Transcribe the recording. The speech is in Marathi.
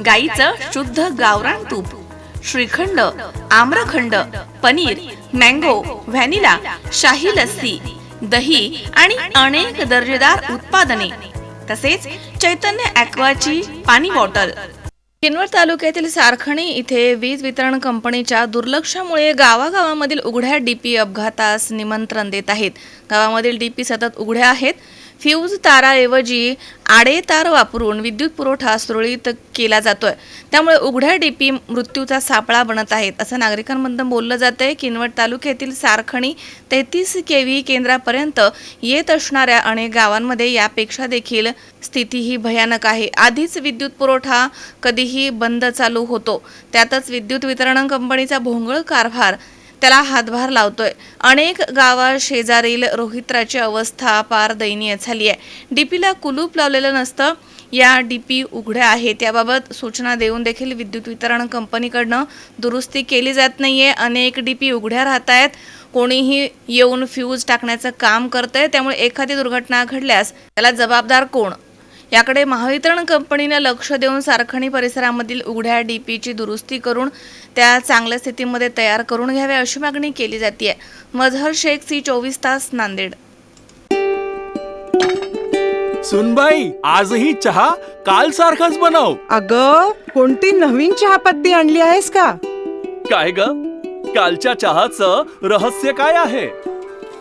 गाईचं शुद्ध गावरान तूप श्रीखंड आम्रखंड पनीर मँगो व्हॅनिला शाही लस्सी दही आणि अनेक दर्जेदार उत्पादने. तसेच चैतन्य ॲक्वाची पाणी बॉटल. किनवट तालुक्यातील सारखणी इथे वीज वितरण कंपनीच्या दुर्लक्षामुळे गावागावामधील उघड्या डीपी अपघातास निमंत्रण देत आहेत. गावामधील डीपी सतत उघड्या आहेत. फ्यूज ताराऐवजी आडे तार वापरून विद्युत पुरवठा सुरळीत केला जातोय. त्यामुळे उघड्या डीपी मृत्यूचा सापळा बनत आहेत असं नागरिकांमधून बोललं जात आहे किनवट तालुक्यातील सारखणी तेहतीस के व्ही केंद्रापर्यंत येत असणाऱ्या अनेक गावांमध्ये यापेक्षा देखील स्थिती ही भयानक आहे. आधीच विद्युत पुरवठा कधीही बंद चालू होतो. त्यातच विद्युत वितरण कंपनीचा भोंगळ कारभार त्याला हातभार लावतोय. अनेक गावा शेजारील रोहित्राची अवस्था पार दयनीय झाली आहे. डीपीला कुलूप लावलेलं नसतं. या डीपी उघड्या आहेत. याबाबत सूचना देऊन देखील विद्युत वितरण कंपनीकडनं दुरुस्ती केली जात नाहीये. अनेक डीपी उघड्या राहत आहेत. कोणीही येऊन फ्यूज टाकण्याचं काम करतंय. त्यामुळे एखादी दुर्घटना घडल्यास त्याला जबाबदार कोण? याकडे महावितरण कंपनीनं लक्ष देऊन सारखणी परिसरामधील उघड्या डीपीची दुरुस्ती करून त्या चांगल्या स्थितीमध्ये तयार करून घ्याव्या अशी मागणी केली जाते मजहर शेख सी चोवीस तास नांदेड. सुनबाई आजही चहा काल सारखाच बनव. अग कोणती नवीन चहापत्ती आणली आहेस का? काय ग? कालच्या चहाचं रहस्य काय आहे?